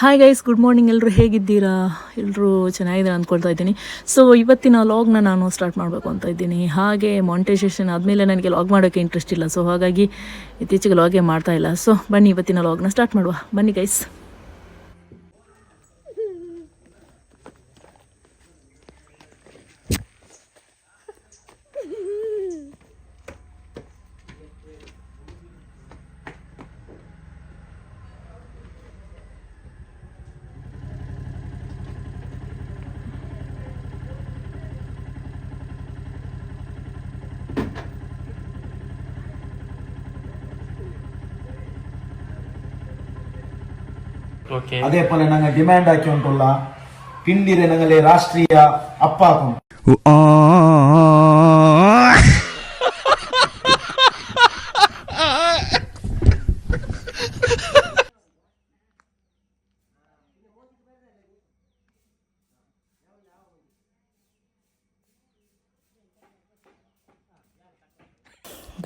Hi guys good morning ಎಲ್ಲರೂ ಹೇಗಿದ್ದೀರಾ? ಎಲ್ಲರೂ ಚೆನ್ನಾಗಿದ್ದೀರಾ ಅಂದ್ಕೊಳ್ತಾ ಇದ್ದೀನಿ. ಸೊ ಇವತ್ತಿನ ಲಾಗ್ನ ನಾನು ಸ್ಟಾರ್ಟ್ ಮಾಡಬೇಕು ಅಂತ ಇದ್ದೀನಿ. ಹಾಗೆ ಮಾನಿಟೈಸೇಷನ್ ಆದಮೇಲೆ ನನಗೆ ಲಾಗ್ ಮಾಡೋಕ್ಕೆ ಇಂಟ್ರೆಸ್ಟ್ ಇಲ್ಲ. ಸೊ ಹಾಗಾಗಿ ಇತ್ತೀಚೆಗೆ ಲಾಗೇ ಮಾಡ್ತಾ ಇಲ್ಲ. ಸೊ ಬನ್ನಿ ಇವತ್ತಿನ ಲಾಗ್ನ ಸ್ಟಾರ್ಟ್ ಮಾಡುವ. ಬನ್ನಿ ಗೈಸ್ ಅದೇ ಪೋಲೆ ನಂಗೆ ಡಿಮ್ಯಾಂಡ್ ಹಾಕಿ ಉಂಟಲ್ಲ ಪಿಂಡಿರೆ ನಂಗಲ್ಲಿ ರಾಷ್ಟ್ರೀಯ ಅಪ್ಪ ಹಾಕೊಂಡು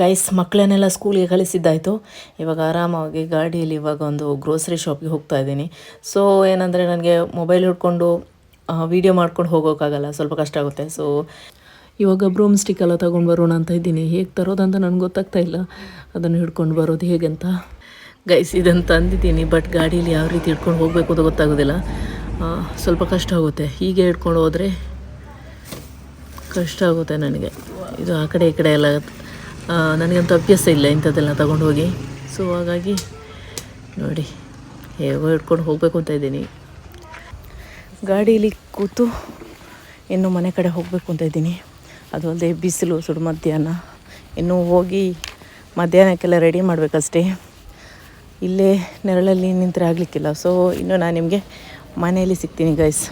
ಗೈಸ್ ಮಕ್ಕಳನ್ನೆಲ್ಲ ಸ್ಕೂಲಿಗೆ ಕಳಿಸಿದ್ದಾಯಿತು. ಇವಾಗ ಆರಾಮಾಗಿ ಗಾಡಿಯಲ್ಲಿ ಇವಾಗ ಒಂದು ಗ್ರೋಸರಿ ಶಾಪಿಗೆ ಹೋಗ್ತಾ ಇದ್ದೀನಿ. ಸೊ ಏನಂದರೆ ನನಗೆ ಮೊಬೈಲ್ ಹಿಡ್ಕೊಂಡು ವೀಡಿಯೋ ಮಾಡ್ಕೊಂಡು ಹೋಗೋಕ್ಕಾಗಲ್ಲ, ಸ್ವಲ್ಪ ಕಷ್ಟ ಆಗುತ್ತೆ. ಸೊ ಇವಾಗ ಬ್ರೂಮ್ ಸ್ಟಿಕ್ ಎಲ್ಲ ತೊಗೊಂಡು ಬರೋಣ ಅಂತ ಇದ್ದೀನಿ. ಹೇಗೆ ತರೋದಂತ ನನಗೆ ಗೊತ್ತಾಗ್ತಾ ಇಲ್ಲ. ಅದನ್ನು ಹಿಡ್ಕೊಂಡು ಬರೋದು ಹೇಗೆ ಅಂತ ಗೈಸ್ ಇದನ್ನು ತಂದಿದ್ದೀನಿ ಬಟ್ ಗಾಡೀಲಿ ಯಾವ ರೀತಿ ಹಿಡ್ಕೊಂಡು ಹೋಗಬೇಕು ಅಂತ ಗೊತ್ತಾಗೋದಿಲ್ಲ. ಸ್ವಲ್ಪ ಕಷ್ಟ ಆಗುತ್ತೆ. ಹೀಗೆ ಹಿಡ್ಕೊಂಡು ಹೋದರೆ ಕಷ್ಟ ಆಗುತ್ತೆ ನನಗೆ. ಇದು ಆ ಕಡೆ ಈ ಕಡೆ ಎಲ್ಲ ನನಗಂತೂ ಅಭ್ಯಾಸ ಇಲ್ಲ ಇಂಥದ್ದೆಲ್ಲ ತಗೊಂಡು ಹೋಗಿ ಸೊ ಹಾಗಾಗಿ ನೋಡಿ, ಹೇಗೋ ಹಿಡ್ಕೊಂಡು ಹೋಗಬೇಕು ಅಂತ ಇದ್ದೀನಿ. ಗಾಡೀಲಿ ಕೂತು ಇನ್ನು ಮನೆ ಕಡೆ ಹೋಗಬೇಕು ಅಂತ ಇದ್ದೀನಿ. ಅದು ಅಲ್ಲದೆ ಬಿಸಿಲು, ಸುಡು ಮಧ್ಯಾಹ್ನ. ಇನ್ನೂ ಹೋಗಿ ಮಧ್ಯಾಹ್ನಕ್ಕೆಲ್ಲ ರೆಡಿ ಮಾಡಬೇಕಷ್ಟೇ. ಇಲ್ಲೇ ನೆರಳಲ್ಲಿ ನಿಂತರೆ ಆಗಲಿಕ್ಕಿಲ್ಲ. ಸೊ ಇನ್ನು ನಾನು ನಿಮಗೆ ಮನೆಯಲ್ಲಿ ಸಿಗ್ತೀನಿ ಗೈಸ್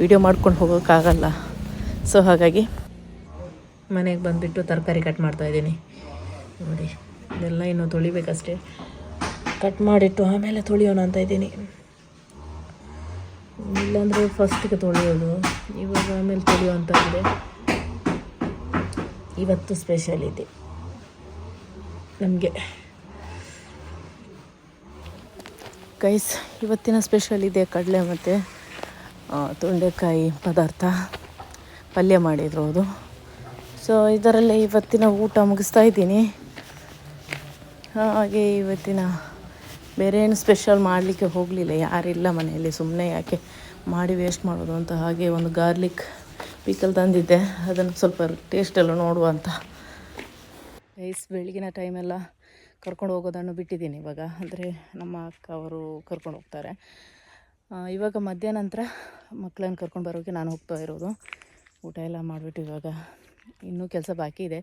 ವಿಡಿಯೋ ಮಾಡ್ಕೊಂಡು ಹೋಗೋಕ್ಕಾಗಲ್ಲ. ಸೊ ಹಾಗಾಗಿ ಮನೆಗೆ ಬಂದುಬಿಟ್ಟು ತರಕಾರಿ ಕಟ್ ಮಾಡ್ತಾ ಇದ್ದೀನಿ. ನೋಡಿ, ಇದೆಲ್ಲ ಇನ್ನೂ ತೊಳಿಬೇಕಷ್ಟೇ. ಕಟ್ ಮಾಡಿಟ್ಟು ಆಮೇಲೆ ತೊಳಿಯೋಣ ಅಂತ ಇದ್ದೀನಿ. ಇಲ್ಲಾಂದರೆ ಫಸ್ಟಿಗೆ ತೊಳೆಯೋದು. ಇವಾಗ ಆಮೇಲೆ ತೊಳೆಯೋ ಅಂತ ಇದೆ. ಇವತ್ತು ಸ್ಪೆಷಲ್ ಇದೆ. ನಮಗೆ. ಕೈಸ್ ಇವತ್ತಿನ ಸ್ಪೆಷಲ್ ಇದೆ ಕಡಲೆ ಮತ್ತು ತೊಂಡೆಕಾಯಿ ಪದಾರ್ಥ. ಪಲ್ಯ ಮಾಡಿದ್ರು ಅದು ಸೊ ಇದರಲ್ಲೇ ಇವತ್ತಿನ ಊಟ ಮುಗಿಸ್ತಾ ಇದ್ದೀನಿ. ಹಾಗೆ ಇವತ್ತಿನ ಬೇರೆ ಏನು ಸ್ಪೆಷಲ್ ಮಾಡಲಿಕ್ಕೆ ಹೋಗಲಿಲ್ಲ, ಯಾರಿಲ್ಲ ಮನೆಯಲ್ಲಿ. ಸುಮ್ಮನೆ ಯಾಕೆ ಮಾಡಿ ವೇಸ್ಟ್ ಮಾಡೋದು ಅಂತ ಹಾಗೆ ಒಂದು ಗಾರ್ಲಿಕ್ ಪಿಕಲ್ ತಂದಿದ್ದೆ. ಅದನ್ನು ಸ್ವಲ್ಪ ಟೇಸ್ಟೆಲ್ಲ ನೋಡುವ ಅಂತ. ರೈಸ್ ಬೆಳಗಿನ ಟೈಮೆಲ್ಲ ಕರ್ಕೊಂಡು ಹೋಗೋದನ್ನು ಬಿಟ್ಟಿದ್ದೀನಿ ಇವಾಗ. ಅಂದರೆ ನಮ್ಮ ಅಕ್ಕ ಅವರು ಕರ್ಕೊಂಡು ಹೋಗ್ತಾರೆ. ಇವಾಗ ಮಧ್ಯಾಹ್ನ ನಂತರ ಮಕ್ಕಳನ್ನು ಕರ್ಕೊಂಡು ಬರೋಕ್ಕೆ ನಾನು ಹೋಗ್ತಾ ಇರೋದು. ಊಟ ಎಲ್ಲ ಮಾಡಿಬಿಟ್ಟು ಇವಾಗ ಇನ್ನೂ ಕೆಲಸ ಬಾಕಿ ಇದೆ.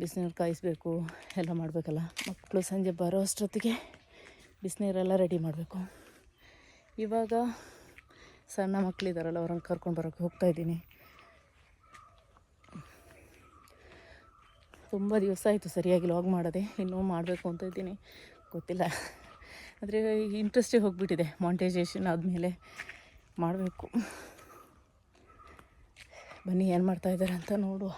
ಬಿಸಿನೀರು ಕಾಯಿಸಬೇಕು, ಎಲ್ಲ ಮಾಡಬೇಕಲ್ಲ. ಮಕ್ಕಳು ಸಂಜೆ ಬರೋ ಅಷ್ಟೊತ್ತಿಗೆ ಬಿಸಿನೀರೆಲ್ಲ ರೆಡಿ ಮಾಡಬೇಕು. ಇವಾಗ ಸಣ್ಣ ಮಕ್ಕಳಿದ್ದಾರಲ್ಲ ಅವ್ರನ್ನ ಕರ್ಕೊಂಡು ಬರೋಕ್ಕೆ ಹೋಗ್ತಾಯಿದ್ದೀನಿ ತುಂಬ ದಿವಸ ಆಯಿತು ಸರಿಯಾಗಿ ಲಾಗ್ ಮಾಡದೆ. ಇನ್ನೂ ಮಾಡಬೇಕು ಅಂತ ಇದ್ದೀನಿ. ಗೊತ್ತಿಲ್ಲ. ಆದರೆ ಇಂಟ್ರೆಸ್ಟೇ ಹೋಗಿಬಿಟ್ಟಿದೆ. ಮಾಂಟೈಸೇಷನ್ ಆದಮೇಲೆ ಮಾಡಬೇಕು. ಬನ್ನಿ ಏನು ಮಾಡ್ತಾ ಇದ್ದಾರೆ ಅಂತ ನೋಡುವ.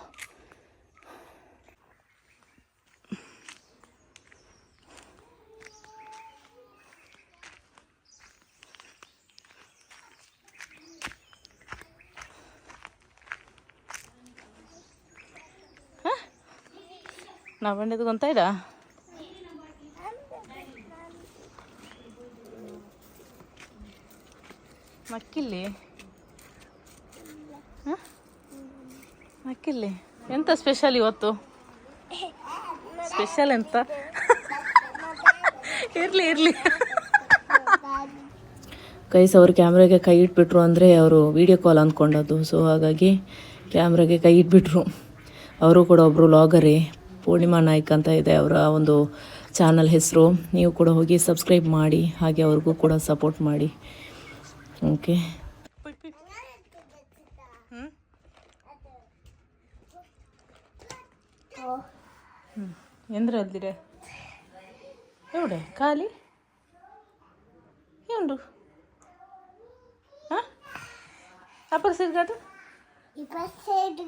ನಾ ಬಂದಿದ್ದು ಇಡ? ಮಕ್ಕಿಲ್ಲಿ? ಹ? ಮಕ್ಕಿಲ್ಲಿ ಎಂತ ಸ್ಪೆಷಲ್ ಇವತ್ತು? ಸ್ಪೆಷಲ್ ಎಂತ? ಇರ್ಲಿ ಇರ್ಲಿ. ಕೈಸ್ ಅವರು ಕ್ಯಾಮ್ರಾಗೆ ಕೈ ಇಟ್ಬಿಟ್ರು ಅಂದರೆ ಅವರು ವಿಡಿಯೋ ಕಾಲ್ ಅಂದ್ಕೊಂಡದ್ದು. ಸೊ ಹಾಗಾಗಿ ಕ್ಯಾಮ್ರಾಗೆ ಕೈ ಇಟ್ಬಿಟ್ರು. ಅವರು ಕೂಡ ಒಬ್ಬರು ಲಾಗರೇ ಪೂರ್ಣಿಮಾ ನಾಯ್ಕ್ ಅಂತ ಇದೆ ಅವರ ಒಂದು ಚಾನಲ್ ಹೆಸರು. ನೀವು ಕೂಡ ಹೋಗಿ ಸಬ್ಸ್ಕ್ರೈಬ್ ಮಾಡಿ, ಹಾಗೆ ಅವ್ರಿಗೂ ಕೂಡ ಸಪೋರ್ಟ್ ಮಾಡಿ. ಓಕೆ ಎಂದ್ರ ಅಲ್ದಿರೆ ಎವಡೆ ಖಾಲಿ ಏನ್ರು ಹಾಂ ಅಪ್ಪರ ಸೈಡ್ಗಾಡು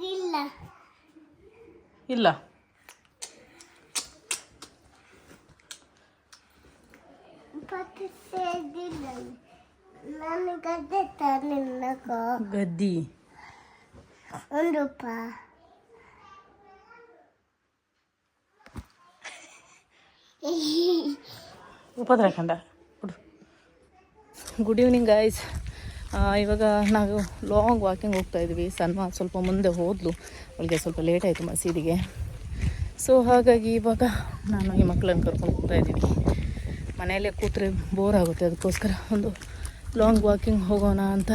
ಇಲ್ಲ ಇಲ್ಲ ಗದ್ದಿ ಒಂದು ಉಪದ್ರ ಕಂಡ. ಕೊಡು. ಗುಡ್ ಈವ್ನಿಂಗ್ ಗಾಯ್ಸ್ ಇವಾಗ ನಾವು ಲಾಂಗ್ ವಾಕಿಂಗ್ ಹೋಗ್ತಾ ಇದ್ವಿ. ಸನ್ಮಾ ಸ್ವಲ್ಪ ಮುಂದೆ ಹೋದ್ಲು. ಅವಳಿಗೆ ಸ್ವಲ್ಪ ಲೇಟ್ ಆಯಿತು ಮಸೀದಿಗೆ. ಸೊ ಹಾಗಾಗಿ ಇವಾಗ ನಾನು ಈ ಮಕ್ಕಳನ್ನು ಕರ್ಕೊಂಡು ಹೋಗ್ತಾ ಇದ್ದೀನಿ. ಮನೆಯಲ್ಲೇ ಕೂತ್ರೆ ಬೋರ್ ಆಗುತ್ತೆ. ಅದಕ್ಕೋಸ್ಕರ ಒಂದು ಲಾಂಗ್ ವಾಕಿಂಗ್ ಹೋಗೋಣ ಅಂತ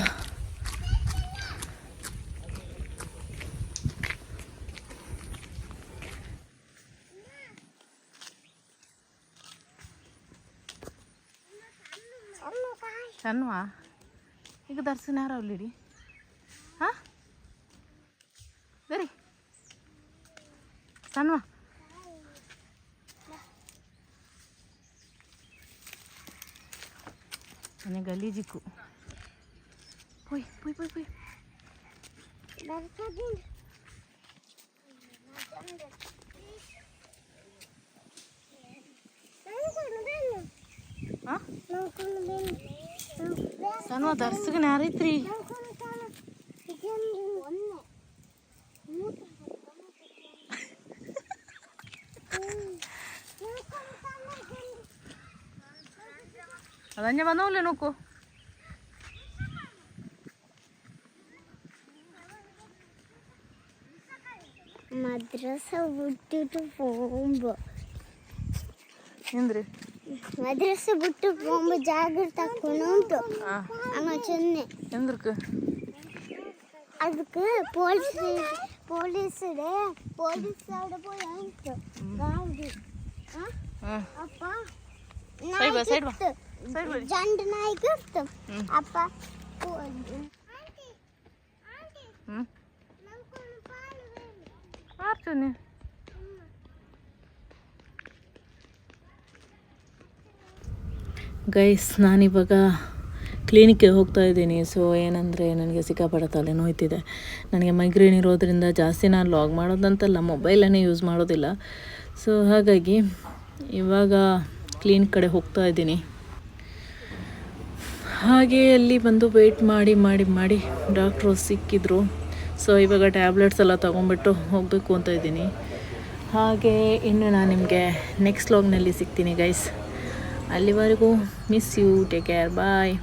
ಸಣ್ಣವಾ ಈಗ ದರ್ಶನ ಯಾರು ಅವಳಿಡಿ ಹಾಂ ಬರಿ ಸಣ್ಣವಾ ಮನೆ ಗಲೀಜಿಕ್ಕು ಪೊಯ್ ಪೊಯ್ ಪೊಯ್ ಪೊಯ್ ಬರ್ತದೆ ಸಣ್ಣವ ದರ್ಶನ ಯಾರೈತ್ರಿ ಅದಂಜ ಬಂದವಲ್ಲ ನೋಕು ಮದ್ರಸ ಬಿಟ್ಟಿಟ್ಟು ಪೋಂಬು ಹಿಂದ್ರಿ மதரசை விட்டு போகும்போது ஜாகிரதா கொண்டு அங்கே சொன்னேன். எங்க இருக்கு அதுக்கு போலீஸ் போலீஸோட போலீஸோட போய் வாங்கிட்டோம் காவடி அப்பா ஜண்டு நாய் கிஃப்ட் அப்பா ஆ சொன்னேன். ಗೈಸ್ ನಾನಿವಾಗ ಕ್ಲಿನಿಕ್ಗೆ ಹೋಗ್ತಾ ಇದ್ದೀನಿ. ಸೊ ಏನಂದರೆ ನನಗೆ ಸಿಕ್ಕಾಪಟ್ಟೆ ತಲೆ ನೋಯ್ತಿದೆ ನನಗೆ ಮೈಗ್ರೇನ್ ಇರೋದ್ರಿಂದ ಜಾಸ್ತಿ ನಾನು ಲಾಗ್ ಮಾಡೋದಂತಲ್ಲ ಮೊಬೈಲನ್ನೇ ಯೂಸ್ ಮಾಡೋದಿಲ್ಲ. ಸೊ ಹಾಗಾಗಿ ಇವಾಗ ಕ್ಲಿನಿಕ್ ಕಡೆ ಹೋಗ್ತಾ ಇದ್ದೀನಿ. ಹಾಗೆ ಅಲ್ಲಿ ಬಂದು ವೆಯ್ಟ್ ಮಾಡಿ ಮಾಡಿ ಮಾಡಿ ಡಾಕ್ಟ್ರು ಸಿಕ್ಕಿದ್ರು. ಸೊ ಇವಾಗ ಟ್ಯಾಬ್ಲೆಟ್ಸ್ ಎಲ್ಲ ತೊಗೊಂಬಿಟ್ಟು ಹೋಗಬೇಕು ಅಂತ ಇದ್ದೀನಿ. ಹಾಗೆ ಇನ್ನು ನಾನು ನಿಮಗೆ ನೆಕ್ಸ್ಟ್ ಲಾಗ್ನಲ್ಲಿ ಸಿಗ್ತೀನಿ ಗೈಸ್ ಅಲ್ಲಿವರೆಗೂ miss you take care bye